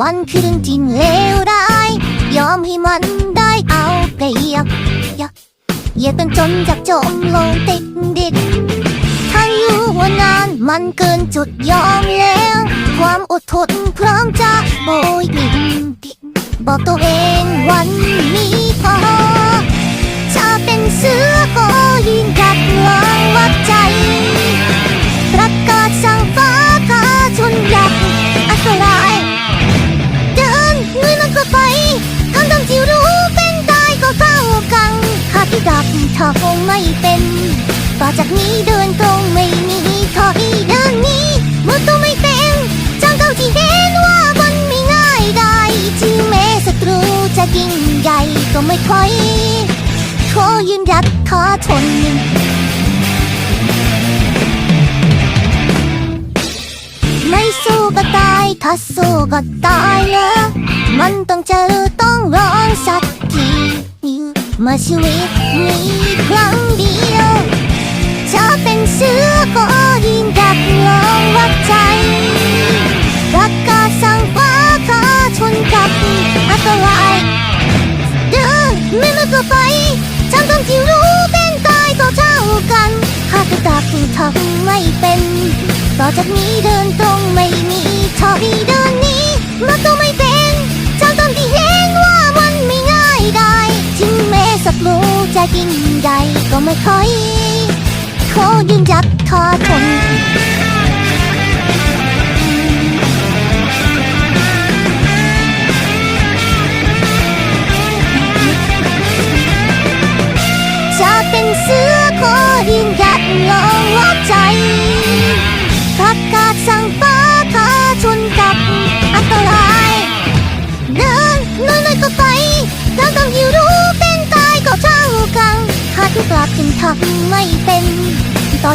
วันคืนที่เลวร้าย ยอมให้มันได้เอาเปรียบอย่าเหยียดกันจนจากจมลงติดดิดทั้งรู้ว่านานมันเกินจุดยอมแล้ว ความอดทนพร้อมจะโบยบินดินบอกตัวเองวันนี้พอ จากนี้เดินตรงไม่มีถอยเดินนี้มือตัวไม่เป็นจังเท่าที่เห็นว่ามันไม่ง่ายได้ที่แม้ศัตรูจะยิ่งใหญ่ก็ไม่ถอยขอยืนหยัดขอทนไม่สู้ก็ตายถ้าสู้ก็ตายเลยมันต้องเจอต้องร้องสักทีมาชีวิตมีครั้งเดียวจะเป็นเสือ ก็ยิ่งดักลองวัดใจประกาศสั่งฟ้าข้าชนกับอันตรายเดินไม่เลิกก็ไปจำต้องที่รู้เป็นตายก็เท่ากันข้าก็ดักทำไม่เป็น ต่อจากนี้เดินตรงไม่มีถอยเดินนี้มาก็ไม่เป็นจำต้องที่เห็นว่ามันไม่ง่ายได้ถึงแม้ศัตรูจะยิ่งใหญ่ก็ไม่ค่อยขอยืนหยัด ขอทนจะเป็นเสือขอยืนหยัดลองวัดใจประกาศสั่งฟ้าท้าชนกับอันตรายเดินลุยๆก็ไปเราต้องหิวรู้เป็นตายก็เท่ากันหากกลับถึงทำไม่เป็น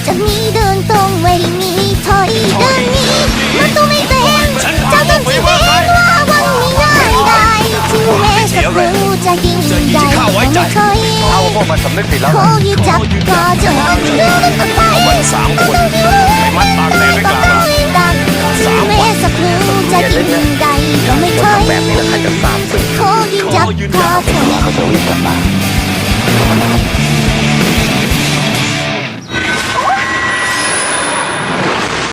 จากนี้เดินตรงไม่มีถอยเดินนี้มันต้องไม่เป็นเจ้าต้องที่เห็นว่าวันไม่ง่ายได้ถึงแม้ศัตรูจะยิ่งใหญ่ก็ไม่เคยเอาพวกมันสำนึกผิดแล้วขนะอยืนจับก็จะเดินกันไปวันสามคนไม่มัดปากแตกไม่กล้าดังถึงแม้ศัตรูจะยิ่งใหญ่ก็ไม่เคยแบบนี้แล้วใครจะทราบซึ้งขอยืนจับก็ทนเขาจะวิ่งกลับมา